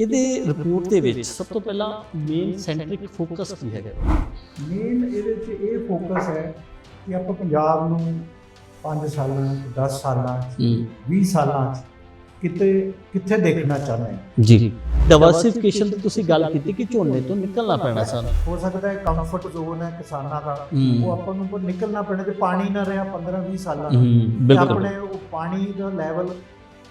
ਇਹਦੇ ਰਿਪੋਰਟ ਦੇ ਵਿੱਚ ਸਭ ਤੋਂ ਪਹਿਲਾਂ ਮੇਨ ਸੈਂਟਰਿਕ ਫੋਕਸ ਕੀ ਹੈਗਾ? ਮੇਨ ਇਹਦੇ 'ਚ ਇਹ ਫੋਕਸ ਹੈ ਕਿ ਆਪਾਂ ਪੰਜਾਬ ਨੂੰ 5 ਸਾਲਾਂ 'ਚ 10 ਸਾਲਾਂ 'ਚ 20 ਸਾਲਾਂ 'ਚ ਕਿਤੇ ਕਿੱਥੇ ਦੇਖਣਾ ਚਾਹੁੰਦੇ ਹਾਂ ਜੀ। ਡਾਈਵਰਸਿਫਿਕੇਸ਼ਨ ਦੀ ਤੁਸੀਂ ਗੱਲ ਕੀਤੀ ਕਿ ਝੋਨੇ ਤੋਂ ਨਿਕਲਣਾ ਪੈਣਾ ਸਾਨੂੰ ਹੋ ਸਕਦਾ ਹੈ ਕੰਫਰਟ ਜ਼ੋਨ ਹੈ ਕਿਸਾਨਾਂ ਦਾ। ਉਹ ਆਪਾਂ ਨੂੰ ਨਿਕਲਣਾ ਪੈਣਾ ਤੇ ਪਾਣੀ ਨਾ ਰਿਹਾ 15 20 ਸਾਲਾਂ ਤੇ। ਆਪਣੇ ਉਹ ਪਾਣੀ ਦਾ ਲੈਵਲ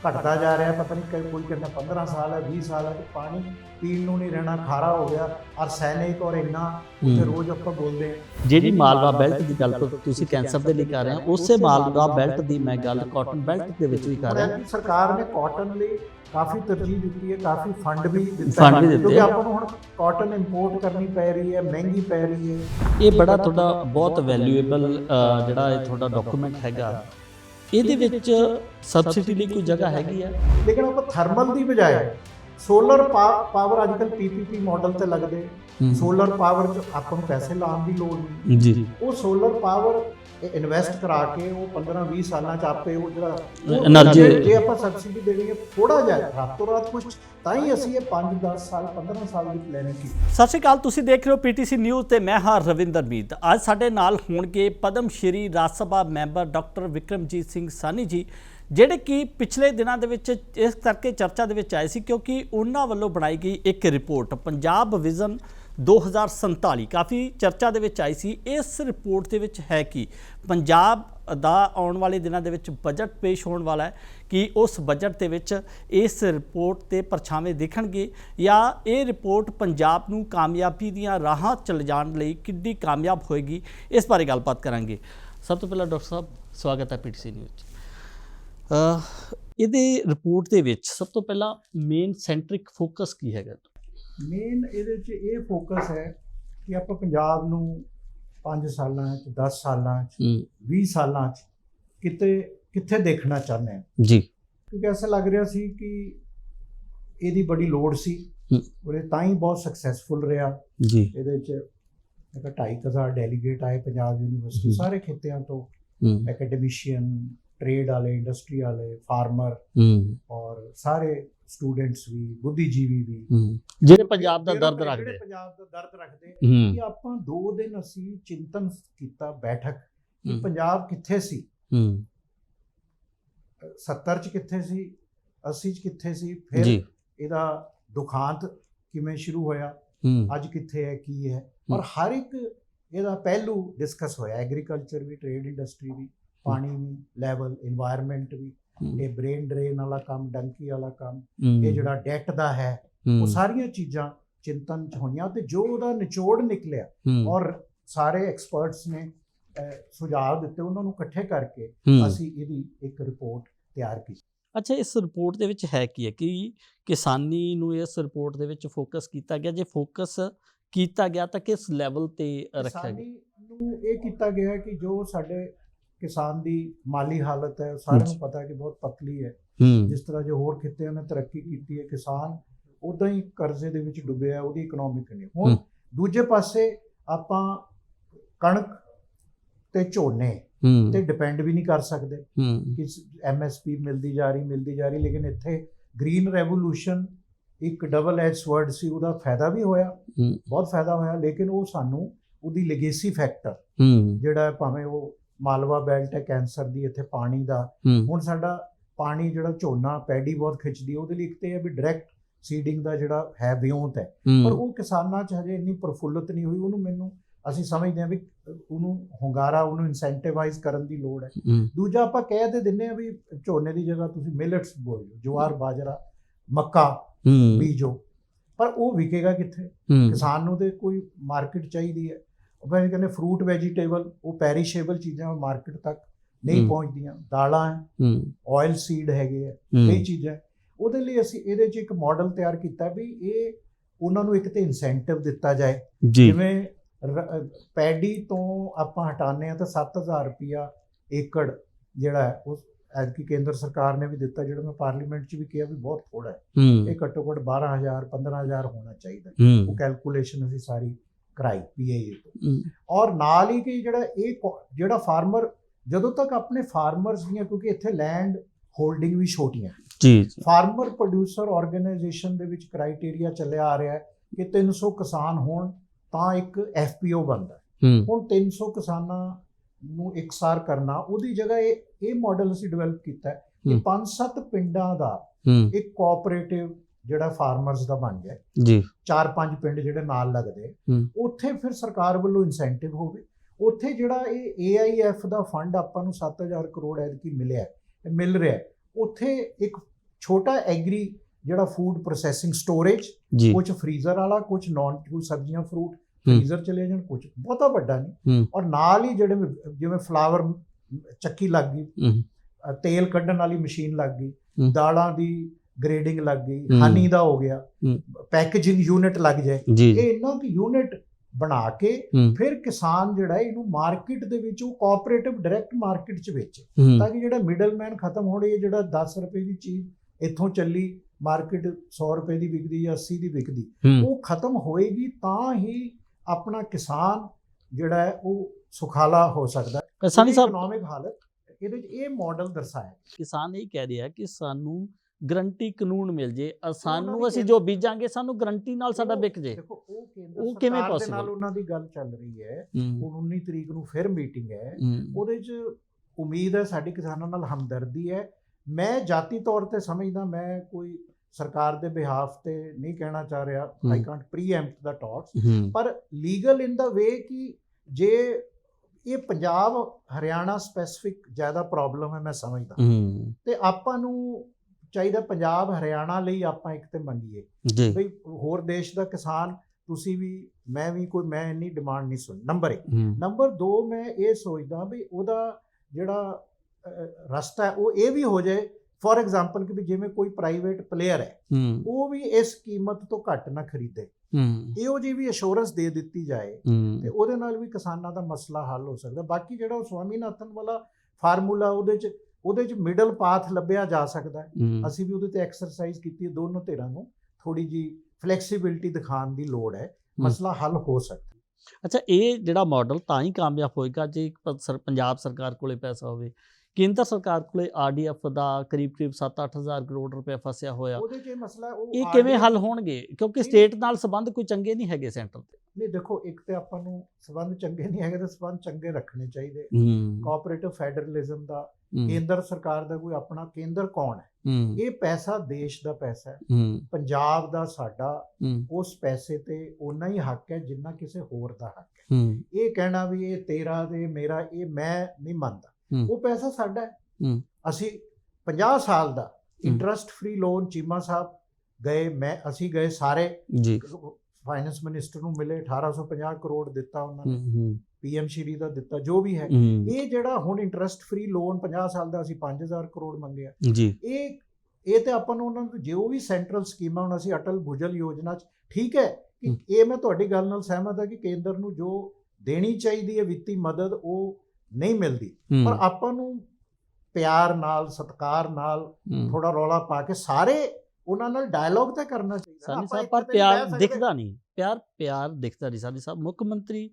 ਘਟਦਾ ਜਾ ਰਿਹਾ ਪਤਾ ਨਹੀਂ ਕਿ ਕੋਈ ਕਹਿੰਦਾ 15 ਸਾਲ ਹੈ 20 ਸਾਲ ਹੈ ਤੇ ਪਾਣੀ ਪੀਣ ਨੂੰ ਨਹੀਂ ਰਹਿਣਾ ਖਾਰਾ ਹੋ ਗਿਆ ਅਰਸੈਨਿਕ ਔਰ ਇੰਨਾ ਹੂੰ। ਰੋਜ਼ ਆਪਾਂ ਬੋਲਦੇ ਹਾਂ। ਜਿਹੜੀ ਮਾਲਵਾ ਬੈਲਟ ਦੀ ਗੱਲ ਤੁਸੀਂ ਕੈਂਸਰ ਦੇ ਲਈ ਕਰ ਰਹੇ ਹੋ ਉਸੇ ਮਾਲਵਾ ਬੈਲਟ ਦੀ ਮੈਂ ਗੱਲ ਕਾਟਨ ਬੈਲਟ ਦੇ ਵਿੱਚ ਵੀ ਕਰ ਰਿਹਾ। ਸਰਕਾਰ ਨੇ ਕਾਟਨ ਲਈ ਕਾਫੀ ਤਰਜੀਹ ਦਿੱਤੀ ਹੈ ਕਾਫੀ ਫੰਡ ਵੀ ਦਿੱਤਾ ਦਿੱਤੇ ਕਿਉਂਕਿ। ਆਪਾਂ ਨੂੰ ਹੁਣ ਕਾਟਨ ਇੰਪੋਰਟ ਕਰਨੀ ਪੈ ਰਹੀ ਹੈ ਮਹਿੰਗੀ ਪੈ ਰਹੀ ਹੈ। ਇਹ ਬੜਾ ਤੁਹਾਡਾ ਬਹੁਤ ਵੈਲਿਊਏਬਲ ਜਿਹੜਾ ਇਹ ਤੁਹਾਡਾ ਡਾਕੂਮੈਂਟ ਹੈਗਾ। ਇਹਦੇ ਵਿੱਚ ਸਬਸਿਡੀ ਲਈ ਕੋਈ ਜਗ੍ਹਾ ਹੈਗੀ ਆ? ਲੇਕਿਨ ਆਪਾਂ ਥਰਮਲ ਦੀ ਬਜਾਏ ਸੋਲਰ ਪਾਵਰ ਅੱਜਕੱਲ ਪੀਪੀਪੀ ਮਾਡਲ ਤੇ ਲੱਗਦੇ। ਸੋਲਰ ਪਾਵਰ ਚ ਆਪਾਂ ਨੂੰ ਪੈਸੇ ਲਾਉਣ ਦੀ ਲੋੜ ਨਹੀਂ। ਜੀ। ਉਹ ਸੋਲਰ ਪਾਵਰ ਇਨਵੈਸਟ ਕਰਾ ਕੇ ਉਹ 15 20 ਸਾਲਾਂ ਚ ਆਪੇ ਉਹ ਜਿਹੜਾ ਉਹ Energy- ਜੇ- ਜੇ ਆਪਾਂ ਸਬਸਿਡੀ ਦੇਣੀ ਹੈ ਥੋੜਾ ਜਿਹਾ ਰਾਤੋਂ ਰਾਤ ਕੁਝ ਤਾਂ ਹੀ ਅਸੀਂ ਇਹ 5 10 ਸਾਲ 15 ਸਾਲ ਦੀ ਪਲੈਨਿੰਗ ਕੀਤੀ। ਸਤਿ ਸ਼੍ਰੀ ਅਕਾਲ ਤੁਸੀਂ ਦੇਖ ਰਹੇ ਹੋ ਪੀਟੀਸੀ ਨਿਊਜ਼ ਤੇ ਮੈਂ ਹਾਂ ਰਵਿੰਦਰ ਮੀਤ। ਅੱਜ ਸਾਡੇ ਨਾਲ ਹੋਣਗੇ ਪਦਮ ਸ਼੍ਰੀ ਰਾਜ ਸਭਾ ਮੈਂਬਰ ਡਾਕਟਰ ਵਿਕਰਮਜੀਤ ਸਿੰਘ ਸਾਨੀ ਜੀ ਜਿਹੜੇ ਕਿ ਪਿਛਲੇ ਦਿਨਾਂ ਦੇ ਵਿੱਚ ਇਸ ਕਰਕੇ ਚਰਚਾ ਦੇ ਵਿੱਚ ਆਏ ਸੀ ਕਿਉਂਕਿ ਉਹਨਾਂ ਵੱਲੋਂ ਬਣਾਈ ਗਈ ਇੱਕ ਰਿਪੋਰਟ ਪੰਜਾਬ ਵਿਜ਼ਨ 2047 ਕਾਫੀ ਚਰਚਾ ਦੇ ਵਿੱਚ ਆਈ ਸੀ। ਇਸ ਰਿਪੋਰਟ ਦੇ ਵਿੱਚ ਹੈ ਕਿ ਪੰਜਾਬ ਦਾ ਆਉਣ ਵਾਲੇ ਦਿਨਾਂ ਦੇ ਵਿੱਚ ਬਜਟ ਪੇਸ਼ ਹੋਣ ਵਾਲਾ ਹੈ ਕਿ ਉਸ ਬਜਟ ਦੇ ਵਿੱਚ ਇਸ ਰਿਪੋਰਟ ਤੇ ਪਰਛਾਵੇਂ ਦਿਖਣਗੇ ਜਾਂ ਇਹ ਰਿਪੋਰਟ ਪੰਜਾਬ ਨੂੰ ਕਾਮਯਾਬੀ ਦੀਆਂ ਰਾਹਾਂ ਚਲ ਜਾਣ ਲਈ ਕਿੱਡੀ ਕਾਮਯਾਬ ਹੋਏਗੀ, ਇਸ ਬਾਰੇ ਗੱਲਬਾਤ ਕਰਾਂਗੇ। ਸਭ ਤੋਂ ਪਹਿਲਾਂ ਡਾਕਟਰ ਸਾਹਿਬ, ਸਵਾਗਤ ਹੈ ਪੀਟੀਸੀ ਨਿਊਜ਼ 'ਚ। ਇਹਦੇ ਰਿਪੋਰਟ ਦੇ ਵਿੱਚ ਸਭ ਤੋਂ ਪਹਿਲਾਂ ਮੇਨ ਸੈਂਟਰਿਕ ਫੋਕਸ ਕੀ ਹੈਗਾ? ਮੇਨ ਇਹਦੇ 'ਚ ਇਹ ਫੋਕਸ ਹੈ ਕਿ ਆਪਾਂ ਪੰਜਾਬ ਨੂੰ 5 ਸਾਲਾਂ 'ਚ 10 ਸਾਲਾਂ 'ਚ 20 ਸਾਲਾਂ 'ਚ ਕਿਤੇ ਕਿੱਥੇ ਦੇਖਣਾ ਚਾਹੁੰਦੇ ਹਾਂ ਜੀ। ਕਿਉਂਕਿ ਐਸਾ ਲੱਗ ਰਿਹਾ ਸੀ ਕਿ ਇਹਦੀ ਬੜੀ ਲੋੜ ਸੀ। ਔਰ ਇਹ ਤਾਂ ਹੀ ਬਹੁਤ ਸਕਸੈਸਫੁਲ ਰਿਹਾ। ਜੀ। ਇਹਦੇ 'ਚ ਇੱਕ 2.5 ਡੈਲੀਗੇਟ ਆਏ ਪੰਜਾਬ ਯੂਨੀਵਰਸਿਟੀ। ਸਾਰੇ ਖੇਤਿਆਂ ਤੋਂ। ਐਕੈਡਮਿਸ਼ੀਅਨ ਟ੍ਰੇਡ ਵਾਲੇ ਇੰਡਸਟਰੀ ਵਾਲੇ ਫਾਰਮਰ ਔਰ ਸਾਰੇ ਸਟੂਡੈਂਟਸ ਵੀ ਬੁੱਧੀਜੀਵੀ ਵੀ। ਜਿਹੜੇ ਪੰਜਾਬ ਦਾ ਦਰਦ ਰੱਖਦੇ ਜਿਹੜੇ ਪੰਜਾਬ ਦਾ ਦਰਦ ਰੱਖਦੇ ਕਿ ਆਪਾਂ ਦੋ ਦਿਨ ਅਸੀਂ ਚਿੰਤਨ ਕੀਤਾ ਬੈਠਕ ਕਿ ਪੰਜਾਬ ਕਿੱਥੇ ਸੀ? 70 ਚ ਕਿੱਥੇ ਸੀ? 80 ਚ ਕਿੱਥੇ ਸੀ? ਫਿਰ ਇਹਦਾ ਦੁਖਾਂਤ ਕਿਵੇਂ ਸ਼ੁਰੂ ਹੋਇਆ? ਅੱਜ ਕਿੱਥੇ ਹੈ? ਕੀ ਹੈ? ਔਰ ਹਰ ਇੱਕ ਇਹਦਾ ਪਹਿਲੂ ਡਿਸਕਸ ਹੋਇਆ। ਐਗਰੀਕਲਚਰ ਵੀ ਟ੍ਰੇਡ ਇੰਡਸਟਰੀ ਵੀ ਪਾਣੀ ਵੀ ਲੈਵਲ এনवायरमेंट ਵੀ। ਇਹ ਬ੍ਰੇਨ ਡਰੇਨ ਵਾਲਾ ਕੰਮ ਡੰਕੀ ਵਾਲਾ ਕੰਮ ਇਹ ਜਿਹੜਾ ਡੈਟ ਦਾ ਹੈ ਉਹ ਸਾਰੀਆਂ ਚੀਜ਼ਾਂ ਚਿੰਤਨ ਚ ਹੋਈਆਂ ਤੇ ਜੋ ਉਹਦਾ ਨਿਚੋੜ ਨਿਕਲਿਆ ਔਰ ਸਾਰੇ ਐਕਸਪਰਟਸ ਨੇ ਸੁਝਾਅ ਦਿੱਤੇ ਉਹਨਾਂ ਨੂੰ ਇਕੱਠੇ ਕਰਕੇ। ਅਸੀਂ ਇਹਦੀ ਇੱਕ ਰਿਪੋਰਟ ਤਿਆਰ ਕੀਤੀ। ਅੱਛਾ ਇਸ ਰਿਪੋਰਟ ਦੇ ਵਿੱਚ ਹੈ ਕੀ ਹੈ? ਕਿ ਕਿਸਾਨੀ ਨੂੰ ਇਸ ਰਿਪੋਰਟ ਦੇ ਵਿੱਚ ਫੋਕਸ ਕੀਤਾ ਗਿਆ? ਜੇ ਫੋਕਸ ਕੀਤਾ ਗਿਆ ਤਾਂ ਕਿਸ ਲੈਵਲ ਤੇ ਰੱਖਿਆ ਗਿਆ? ਕਿਸਾਨੀ ਨੂੰ ਇਹ ਕੀਤਾ ਗਿਆ ਕਿ ਜੋ ਸਾਡੇ ਕਿਸਾਨ ਦੀ ਮਾਲੀ ਹਾਲਤ ਹੈ ਸਾਰਿਆਂ ਨੂੰ ਪਤਾ ਹੈ ਕਿ ਬਹੁਤ ਪਤਲੀ ਹੈ। ਜਿਸ ਤਰ੍ਹਾਂ ਜੋ ਹੋਰ ਖਿੱਤਿਆਂ ਨੇ ਤਰੱਕੀ ਕੀਤੀ ਹੈ ਕਿਸਾਨ ਉਦਾਂ ਹੀ ਕਰਜ਼ੇ ਦੇ ਵਿੱਚ ਡੁੱਬਿਆ ਹੈ, ਉਹਦੀ ਇਕਨੋਮਿਕ ਨਹੀਂ ਹੁਣ। ਦੂਜੇ ਪਾਸੇ ਆਪਾਂ ਕਣਕ ਤੇ ਝੋਨੇ ਤੇ ਡਿਪੈਂਡ ਵੀ ਨਹੀਂ ਕਰ ਸਕਦੇ। ਕਿ ਐਮਐਸਪੀ ਮਿਲਦੀ ਜਾ ਰਹੀ ਮਿਲਦੀ ਜਾ ਰਹੀ ਲੇਕਿਨ ਇੱਥੇ ਗ੍ਰੀਨ ਰੈਵੋਲੂਸ਼ਨ ਇੱਕ ਡਬਲ ਐਜ ਸਵਰਡ ਸੀ ਉਹਦਾ ਫਾਇਦਾ ਵੀ ਹੋਇਆ। ਬਹੁਤ ਫਾਇਦਾ ਹੋਇਆ ਲੇਕਿਨ ਉਹ ਸਾਨੂੰ ਉਹਦੀ ਲੈਗੇਸੀ ਫੈਕਟਰ ਜਿਹੜਾ ਭਾਵੇਂ ਉਹ ਮਾਲਵਾ ਬੈਲਟ ਹੈ ਕੈਂਸਰ ਦੀ ਇੱਥੇ ਪਾਣੀ ਦਾ। ਹੂੰ। ਹੁਣ ਸਾਡਾ ਪਾਣੀ ਜਿਹੜਾ ਝੋਨਾ ਪੈਡੀ ਬਹੁਤ ਖਿੱਚਦੀ ਹੈ ਉਹਦੇ ਲਈ ਇੱਕ ਤੇ ਇਹ ਵੀ ਡਾਇਰੈਕਟ ਸੀਡਿੰਗ ਦਾ ਜਿਹੜਾ ਹੈ ਵਿਉਂਤ ਹੈ। ਪਰ ਹੂੰ ਉਹ ਕਿਸਾਨਾਂ 'ਚ ਹਜੇ ਇੰਨੀ ਪ੍ਰਫੁੱਲਤ ਨਹੀਂ ਹੋਈ ਉਹਨੂੰ ਮੈਨੂੰ ਅਸੀਂ ਸਮਝਦੇ ਹਾਂ ਵੀ ਉਹਨੂੰ ਹੁੰਗਾਰਾ ਉਹਨੂੰ ਇਨਸੈਂਟੀਵਾਈਜ਼ ਕਰਨ ਦੀ ਲੋੜ ਹੈ। ਹੂੰ। ਦੂਜਾ ਆਪਾਂ ਕਹਿ ਤੇ ਦਿੰਨੇ ਆ ਵੀ ਝੋਨੇ ਦੀ ਜਗ੍ਹਾ ਤੁਸੀਂ ਮਿਲਟਸ ਬੋਲੋ ਜਵਾਰ ਬਾਜਰਾ ਮੱਕਾ ਹੂੰ। ਬੀਜੋ। ਪਰ ਉਹ ਵਿਕੇਗਾ ਕਿੱਥੇ? ਹੂੰ। ਕਿਸਾਨ ਨੂੰ ਤੇ ਕੋਈ ਮਾਰਕੀਟ ਚਾਹੀਦੀ ਹੈ। ਫਿਰ ਕਹਿੰਦੇ ਫਰੂਟ ਵੈਜੀਟੇਬਲ ਉਹ ਪੈਰੀਸ਼ੇਬਲ ਚੀਜ਼ਾਂ ਮਾਰਕੀਟ ਤੱਕ ਨਹੀਂ। ਪਹੁੰਚਦੀਆਂ। ਦਾਲਾਂ ਹੈ ਆਇਲ ਸੀਡ ਹੈਗੇ ਆ ਕਈ ਚੀਜ਼ਾਂ। ਉਹਦੇ ਲਈ ਅਸੀਂ ਇਹਦੇ 'ਚ ਇੱਕ ਮਾਡਲ ਤਿਆਰ ਕੀਤਾ ਵੀ ਇਹ ਉਹਨਾਂ ਨੂੰ ਇੱਕ ਤੇ ਇਨਸੈਂਟਿਵ ਦਿੱਤਾ ਜਾਏ। ਜਿਵੇਂ ਪੈਡੀ ਤੋਂ ਆਪਾਂ ਹਟਾਉਂਦੇ ਆ ਤਾਂ 7000 ਰੁਪਿਆ ਏਕੜ ਜਿਹੜਾ ਹੈ ਉਸ ਐਤਕੀ ਕੇਂਦਰ ਸਰਕਾਰ ਨੇ ਵੀ ਦਿੱਤਾ ਜਿਹੜਾ ਮੈਂ ਪਾਰਲੀਮੈਂਟ 'ਚ ਵੀ ਕਿਹਾ ਵੀ ਬਹੁਤ ਥੋੜਾ ਹੈ। ਇਹ ਘੱਟੋ ਘੱਟ 12000 15000 ਹੋਣਾ ਚਾਹੀਦਾ। ਉਹ ਕੈਲਕੂਲੇਸ਼ਨ ਅਸੀਂ ਸਾਰੀ ਕਰਾਈ ਪੀਏਏ ਤੋਂ। ਹੂੰ, ਔਰ ਨਾਲ ਹੀ ਕਿ ਜਿਹੜਾ ਇਹ ਜਿਹੜਾ ਫਾਰਮਰ ਜਦੋਂ ਤੱਕ ਆਪਣੇ ਫਾਰਮਰਸ ਦੀਆਂ ਕਿਉਂਕਿ ਇੱਥੇ ਲੈਂਡ ਹੋਲਡਿੰਗ ਵੀ ਛੋਟੀਆਂ। ਜੀ ਫਾਰਮਰ ਪ੍ਰੋਡਿਊਸਰ ਆਰਗੇਨਾਈਜੇਸ਼ਨ ਦੇ ਵਿੱਚ ਕ੍ਰਾਈਟੇਰੀਆ ਚੱਲਿਆ ਆ ਰਿਹਾ ਹੈ ਕਿ 300 ਕਿਸਾਨ ਹੋਣ ਤਾਂ ਇੱਕ ਐਫਪੀਓ ਬਣਦਾ ਹੈ। ਹੂੰ। ਹੁਣ 300 ਕਿਸਾਨਾਂ ਨੂੰ ਇਕਸਾਰ ਕਰਨਾ ਉਹਦੀ ਜਗ੍ਹਾ ਇਹ ਇਹ ਮਾਡਲ ਅਸੀਂ ਡਿਵੈਲਪ ਕੀਤਾ ਹੈ ਕਿ ਹੂੰ। ਪੰਜ ਸੱਤ ਪਿੰਡਾਂ ਦਾ ਇੱਕ ਕੋਆਪਰੇਟਿਵ ਜਿਹੜਾ ਫਾਰਮਰਸ ਦਾ ਬਣ ਗਿਆ ਹੈ। ਜੀ ਚਾਰ ਪੰਜ ਪਿੰਡ ਜਿਹੜੇ ਨਾਲ ਲੱਗਦੇ। ਉੱਥੇ ਫਿਰ ਸਰਕਾਰ ਵੱਲੋਂ ਇਨਸੈਂਟਿਵ ਹੋਵੇ ਉੱਥੇ ਜਿਹੜਾ ਇਹ AIF ਦਾ ਫੰਡ ਆਪਾਂ ਨੂੰ 7000 ਕਰੋੜ ਐਤਕੀ ਮਿਲਿਆ ਮਿਲ ਰਿਹਾ ਹੈ, ਉੱਥੇ ਇੱਕ ਛੋਟਾ ਐਗਰੀ ਜਿਹੜਾ ਫੂਡ ਪ੍ਰੋਸੈਸਿੰਗ ਸਟੋਰੇਜ ਕੁਝ ਫਰੀਜ਼ਰ ਵਾਲਾ ਕੁਝ ਨਾਨ ਕੁਝ ਸਬਜ਼ੀਆਂ ਫਰੂਟ। ਫਰੀਜ਼ਰ ਚਲੇ ਜਾਣ ਕੁਝ ਬਹੁਤਾ ਵੱਡਾ ਨਹੀਂ। ਔਰ ਨਾਲ ਹੀ ਜਿਹੜੇ ਜਿਵੇਂ ਫਲਾਵਰ ਚੱਕੀ ਲੱਗ ਗਈ ਤੇਲ ਕੱਢਣ ਵਾਲੀ ਮਸ਼ੀਨ ਲੱਗ ਗਈ। ਦਾਲਾਂ ਦੀ ਗ੍ਰੇਡਿੰਗ ਲੱਗ ਗਈ। ਹਨੀ ਦਾ ਹੋ ਗਿਆ। ਪੈਕੇਜਿੰਗ ਯੂਨਿਟ ਲੱਗ ਜਾਏ। ਇਹ ਇੰਨਾ ਕਿ ਯੂਨਿਟ ਬਣਾ ਕੇ ਫਿਰ ਕਿਸਾਨ ਜਿਹੜਾ ਇਹਨੂੰ ਮਾਰਕੀਟ ਦੇ ਵਿੱਚ ਉਹ ਕੋਆਪਰੇਟਿਵ ਡਾਇਰੈਕਟ ਮਾਰਕੀਟ 'ਚ ਵੇਚੇ। ਤਾਂ ਕਿ ਜਿਹੜਾ ਮਿਡਲਮੈਨ ਖਤਮ ਹੋਣੇ ਇਹ ਜਿਹੜਾ 10 ਰੁਪਏ ਦੀ ਚੀਜ਼ ਇੱਥੋਂ ਚੱਲੀ ਮਾਰਕੀਟ 100 ਰੁਪਏ ਦੀ ਵਿਕਦੀ ਜਾਂ 80 ਦੀ ਵਿਕਦੀ ਉਹ ਖਤਮ ਹੋਏਗੀ ਤਾਂ ਹੀ ਆਪਣਾ ਕਿਸਾਨ ਜਿਹੜਾ ਹੈ ਉਹ ਸੁਖਾਲਾ ਹੋ ਸਕਦਾ। ਹੈ ਸਾਨੀ ਸਾਹਿਬ ਇਕਨੋਮਿਕ ਹਾਲਤ ਇਹਦੇ ਵਿੱਚ ਇਹ ਮਾਡਲ ਦਰਸਾਇਆ। ਕਿਸਾਨ ਇਹ ਕਹਿ ਰਿਹਾ ਕਿ ਸਾਨੂੰ ਗਰੰਟੀ ਕਾਨੂੰਨ ਮਿਲ ਜੇ ਸਾਨੂੰ ਅਸੀਂ ਜੋ ਬੀਜਾਂਗੇ ਸਾਨੂੰ ਗਰੰਟੀ ਨਾਲ ਸਾਡਾ ਵਿਕ ਜੇ। ਦੇਖੋ ਉਹ ਕੇਂਦਰ ਉਹ ਕਿਵੇਂ possible? ਨਾਲ ਉਹਨਾਂ ਦੀ ਗੱਲ ਚੱਲ ਰਹੀ ਹੈ। ਹੁਣ 19 ਤਰੀਕ ਨੂੰ ਫਿਰ ਮੀਟਿੰਗ ਹੈ। ਉਹਦੇ 'ਚ ਉਮੀਦ ਹੈ ਸਾਡੀ ਕਿਸਾਨਾਂ ਨਾਲ ਹਮਦਰਦੀ ਹੈ। ਮੈਂ ਜਾਤੀ ਤੌਰ ਤੇ ਸਮਝਦਾ ਮੈਂ ਕੋਈ ਸਰਕਾਰ ਦੇ ਬਿਹਾਫ ਤੇ ਨਹੀਂ ਕਹਿਣਾ ਚਾਹ ਰਿਹਾ। I. Can't preempt the talks ਪਰ ਲੀਗਲ ਇਨ ਦਾ ਵੇ ਕਿ ਜੇ ਇਹ ਪੰਜਾਬ ਹਰਿਆਣਾ ਸਪੈਸਿਫਿਕ ਜ਼ਿਆਦਾ ਪ੍ਰੋਬਲਮ ਹੈ ਮੈਂ ਸਮਝਦਾ। ਤੇ ਆਪਾਂ ਨੂੰ ਚਾਹੀਦਾ ਪੰਜਾਬ ਹਰਿਆਣਾ ਲਈ ਆਪਾਂ ਇੱਕ ਤੇ ਮੰਗੀਏ। ਜੀ। ਬਈ ਹੋਰ ਦੇਸ਼ ਦਾ ਕਿਸਾਨ ਤੁਸੀਂ ਵੀ ਮੈਂ ਵੀ ਕੋਈ ਮੈਂ ਇੰਨੀ ਡਿਮਾਂਡ ਨਹੀਂ ਸੁਣ। ਨੰਬਰ 1 ਹੂੰ। ਨੰਬਰ 2 ਮੈਂ ਇਹ ਸੋਚਦਾ ਵੀ ਉਹਦਾ ਜਿਹੜਾ ਰਸਤਾ ਉਹ ਇਹ ਵੀ ਹੋ ਜਾਏ। ਫੋਰ ਐਗਜ਼ਾਮਪਲ ਕਿ ਜਿਵੇਂ ਕੋਈ ਪ੍ਰਾਈਵੇਟ ਪਲੇਅਰ ਹੈ ਉਹ ਵੀ ਇਸ ਕੀਮਤ ਤੋਂ ਘੱਟ ਨਾ ਖਰੀਦੇ। ਇਹੋ ਜੀ ਵੀ ਅਸ਼ੋਰੈਂਸ ਦੇ ਦਿੱਤੀ ਜਾਏ ਤੇ ਉਹਦੇ ਨਾਲ ਵੀ ਕਿਸਾਨਾਂ ਦਾ ਮਸਲਾ ਹੱਲ ਹੋ ਸਕਦਾ। ਬਾਕੀ ਜਿਹੜਾ ਉਹ ਸਵਾਮੀਨਾਥਨ ਵਾਲਾ ਫਾਰਮੂਲਾ ਉਹਦੇ ਚ ਉਹਦੇ ਚ ਮਿਡਲ ਪਾਥ ਲੱਭਿਆ ਜਾ ਸਕਦਾ ਹੈ। ਅਸੀਂ ਵੀ ਉਹਦੇ ਤੇ ਐਕਸਰਸਾਈਜ਼ ਕੀਤੀ ਹੈ ਦੋਨੋਂ ਧਿਰਾਂ ਨੂੰ ਥੋੜੀ ਜੀ ਫਲੈਕਸੀਬਿਲਟੀ ਦਿਖਾਉਣ ਦੀ ਲੋੜ ਹੈ। ਮਸਲਾ ਹੱਲ ਹੋ ਸਕਦਾ। ਅੱਛਾ ਇਹ ਜਿਹੜਾ ਮਾਡਲ ਤਾਂ ਹੀ ਕਾਮਯਾਬ ਹੋਏਗਾ ਜੇ ਪੰਜਾਬ ਸਰਕਾਰ ਕੋਲੇ ਪੈਸਾ ਹੋਵੇ। ਕੇਂਦਰ ਸਰਕਾਰ ਕੋਲੇ ਆਰਡੀਐਫ ਦਾ ਕਰੀਬ ਕਰੀਬ 7-8000 ਕਰੋੜ ਰੁਪਏ ਫਸਿਆ ਹੋਇਆ। ਉਹਦੇ ਚ ਇਹ ਮਸਲਾ ਉਹ ਇਹ ਕਿਵੇਂ ਹੱਲ ਹੋਣਗੇ? ਕਿਉਂਕਿ ਸਟੇਟ ਨਾਲ ਸੰਬੰਧ ਕੋਈ ਚੰਗੇ ਨਹੀਂ ਹੈਗੇ ਸੈਂਟਰ ਦੇ ਨਹੀਂ ਦੇਖੋ ਇੱਕ ਤੇ ਆਪਾਂ ਨੂੰ ਸਬੰਧ ਚੰਗੇ ਨਹੀਂ ਹੈਗੇ ਤੇ ਸਬੰਧ ਚੰਗੇ ਰੱਖਣੇ ਚਾਹੀਦੇ। ਕੋਆਪਰੇਟਿਵ ਫੈਡਰਲਿਜ਼ਮ ਦਾ ਕੇਂਦਰ ਸਰਕਾਰ ਦਾ ਕੋਈ ਆਪਣਾ ਕੇਂਦਰ ਕੌਣ ਹੈ? ਇਹ ਪੈਸਾ ਦੇਸ਼ ਦਾ ਪੈਸਾ ਹੈ। ਪੰਜਾਬ ਦਾ ਸਾਡਾ ਉਸ ਪੈਸੇ ਤੇ ਉਨਾ ਹੀ ਹੱਕ ਹੈ ਜਿੰਨਾ ਕਿਸੇ ਹੋਰ ਦਾ ਹੱਕ ਹੈ। ਇਹ ਕਹਿਣਾ ਵੀ ਇਹ ਤੇਰਾ ਤੇ ਮੇਰਾ ਇਹ ਮੈਂ ਨਹੀਂ ਮੰਨਦਾ। ਉਹ ਪੈਸਾ ਸਾਡਾ ਹੈ। ਅਸੀਂ 50 ਸਾਲ ਦਾ। Interest free loan Cheema sahib ਗਏ ਮੈਂ ਅਸੀਂ ਗਏ ਸਾਰੇ। ਜੀ। ਫਾਈਨੈਂਸ ਮਿਨਿਸਟਰ ਨੂੰ ਮਿਲੇ 1850 ਕਰੋੜ ਦਿੱਤਾ ਉਹਨਾਂ ਨੇ। ਪੀਐਮ ਸ਼੍ਰੀ ਦਾ ਦਿੱਤਾ ਜੋ ਵੀ ਹੈ। ਇਹ ਜਿਹੜਾ ਹੁਣ ਇੰਟਰਸਟ ਫ੍ਰੀ ਲੋਨ 50 ਸਾਲ ਦਾ ਅਸੀਂ 5000 ਕਰੋੜ ਮੰਗਿਆ। ਜੀ। ਇਹ ਇਹ ਤੇ ਆਪਾਂ ਨੂੰ ਉਹਨਾਂ ਨੂੰ ਜੋ ਵੀ ਸੈਂਟਰਲ ਸਕੀਮਾਂ ਹੁਣ ਅਸੀਂ ਅਟਲ ਭੁਜਲ ਯੋਜਨਾ ਚ ਠੀਕ ਹੈ ਕਿ। ਇਹ ਮੈਂ ਤੁਹਾਡੀ ਗੱਲ ਨਾਲ ਸਹਿਮਤ ਹਾਂ ਕਿ ਕੇਂਦਰ ਨੂੰ ਜੋ ਦੇਣੀ ਚਾਹੀਦੀ ਹੈ ਵਿੱਤੀ ਮਦਦ ਉਹ ਨਹੀਂ ਮਿਲਦੀ। ਪਰ ਆਪਾਂ ਨੂੰ ਪਿਆਰ ਨਾਲ ਸਤਿਕਾਰ ਨਾਲ। ਥੋੜਾ ਰੌਲਾ ਪਾ ਕੇ ਸਾਰੇ ਉਹਨਾਂ ਨਾਲ ਡਾਇਲੋਗ ਤਾਂ ਕਰਨਾ ਚਾਹੀਦਾ ਸਾਨੀ ਸਾਹਿਬ ਪਰ ਪਿਆਰ। ਦਿਖਦਾ ਨਹੀਂ। ਪਿਆਰ ਪਿਆਰ ਦਿਖਦਾ ਨਹੀਂ ਸਾਨੀ ਸਾਹਿਬ। ਮੁੱਖ ਮੰਤਰੀ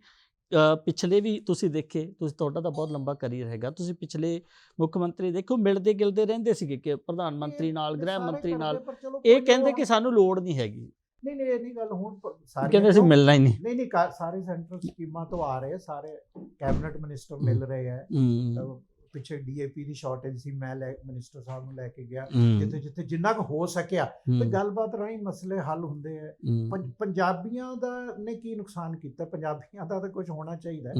ਪਿਛਲੇ ਵੀ ਤੁਸੀਂ ਦੇਖੇ ਤੁਸੀਂ ਤੁਹਾਡਾ ਤਾਂ ਬਹੁਤ ਲੰਬਾ ਕਰੀਅਰ ਹੈਗਾ। ਤੁਸੀਂ ਪਿਛਲੇ ਮੁੱਖ ਮੰਤਰੀ ਦੇਖੋ ਮਿਲਦੇ ਗਿਲਦੇ ਰਹਿੰਦੇ ਸੀਗੇ ਕਿ ਪ੍ਰਧਾਨ ਮੰਤਰੀ ਨਾਲ ਗ੍ਰਹਿ ਸਾਰੇ ਮੰਤਰੀ ਨਾਲ। ਇਹ ਕਹਿੰਦੇ ਕਿ ਸਾਨੂੰ ਲੋੜ ਨਹੀਂ ਹੈਗੀ। ਨਹੀਂ ਨਹੀਂ ਇਹ ਨਹੀਂ ਗੱਲ ਹੁਣ ਸਾਰੀਆਂ ਕਹਿੰਦੇ ਕਿਉਂ- ਮਿਲਣਾ ਹੀ ਨਹੀਂ। ਨਹੀਂ ਨਹੀਂ ਸਾਰੇ ਸੈਂਟਰਲ ਸਕੀਮਾਂ ਤੋਂ ਆ ਰਹੇ ਸਾਰੇ ਕੈਬਨਿਟ ਮਿਨਿਸਟਰ ਮਿਲ ਰਹੇ ਹੈ। ਪਿੱਛੇ ਡੀਏਪੀ ਦੀ ਸ਼ਾਰਟੇਜ ਸੀ ਮੈਂ ਲੈ ਮਿਨਿਸਟਰ ਸਾਹਿਬ ਨੂੰ ਲੈ ਕੇ ਗਿਆ। ਜਿੱਥੇ ਜਿੱਥੇ ਜਿੰਨਾ ਕੁ ਹੋ ਸਕਿਆ ਤੇ ਗੱਲਬਾਤ ਰਾਹੀਂ ਮਸਲੇ ਹੱਲ ਹੁੰਦੇ ਆ। ਪੰਜਾਬੀਆਂ ਦਾ ਨੇ ਕੀ ਨੁਕਸਾਨ ਕੀਤਾ? ਪੰਜਾਬੀਆਂ ਦਾ ਤਾਂ ਕੁਝ ਹੋਣਾ ਚਾਹੀਦਾ।